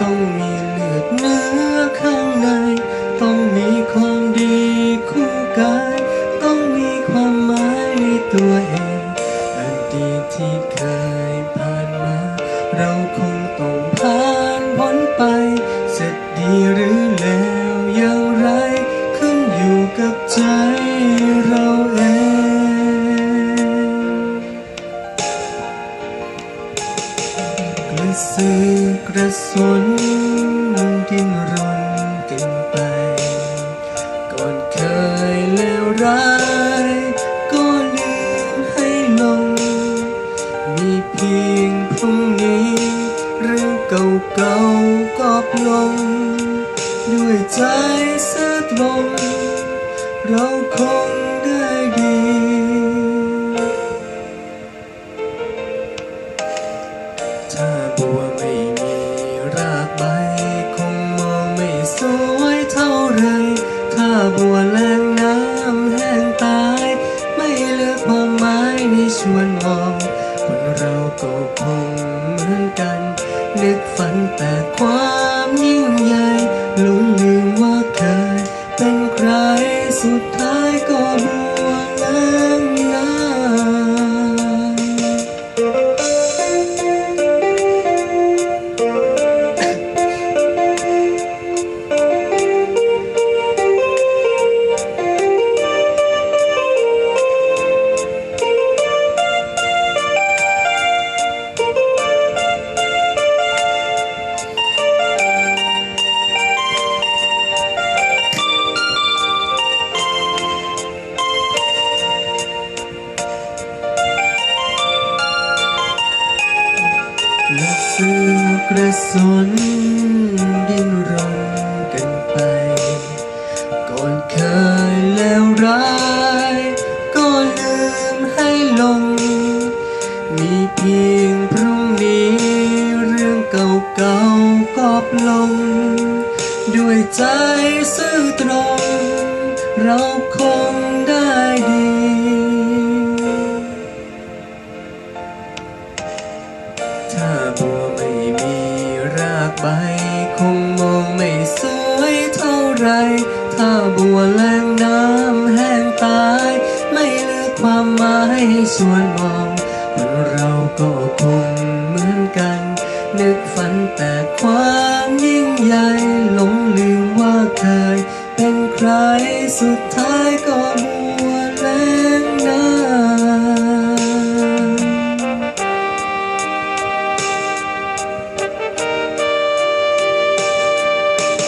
ต้องมีเลือดเนื้อข้างใน ต้องมีความดีคู่กาย ต้องมีความหมายในตัวเองอดีตที่เคยผ่านมา เราคง สือกระสนดิ้นรนกันไป ก่อนเคยเลวร้าย ก็ลืมให้ลง มีเพียงพรุ่งนี้เรื่องเก่าๆก็ปลง ด้วยใจซื่อตรง เราคง ถ้าบัวไม่มีรากใบ คงมองไม่สวยเท่าไร ถ้าบัวแรงน้ำแห้งตาย ไม่เหลือความหมายในชวนมอง คนเราก็คงเหมือนกัน นึกฝันแต่ความยิ่งใหญ่หลงลืม และเสือกระสนดิ้นรนกันไป ก่อนเคยแล้วร้ายก็ลืมให้ลง มีเพียงพรุ่งนี้เรื่องเก่าๆก็ปลง ด้วยใจซื่อตรง เราคงได้ดี ไป คงมองไม่สวยเท่าไร ถ้าบัวแรงน้ำแห้งตาย ไม่ลือความหมายส่วนมองมันเราก็คงเหมือนกัน นึกฝันแต่ความยิ่งใหญ่หลงลืมว่าเคย เป็นใครสุดท้ายก็บัวแรงน้ำ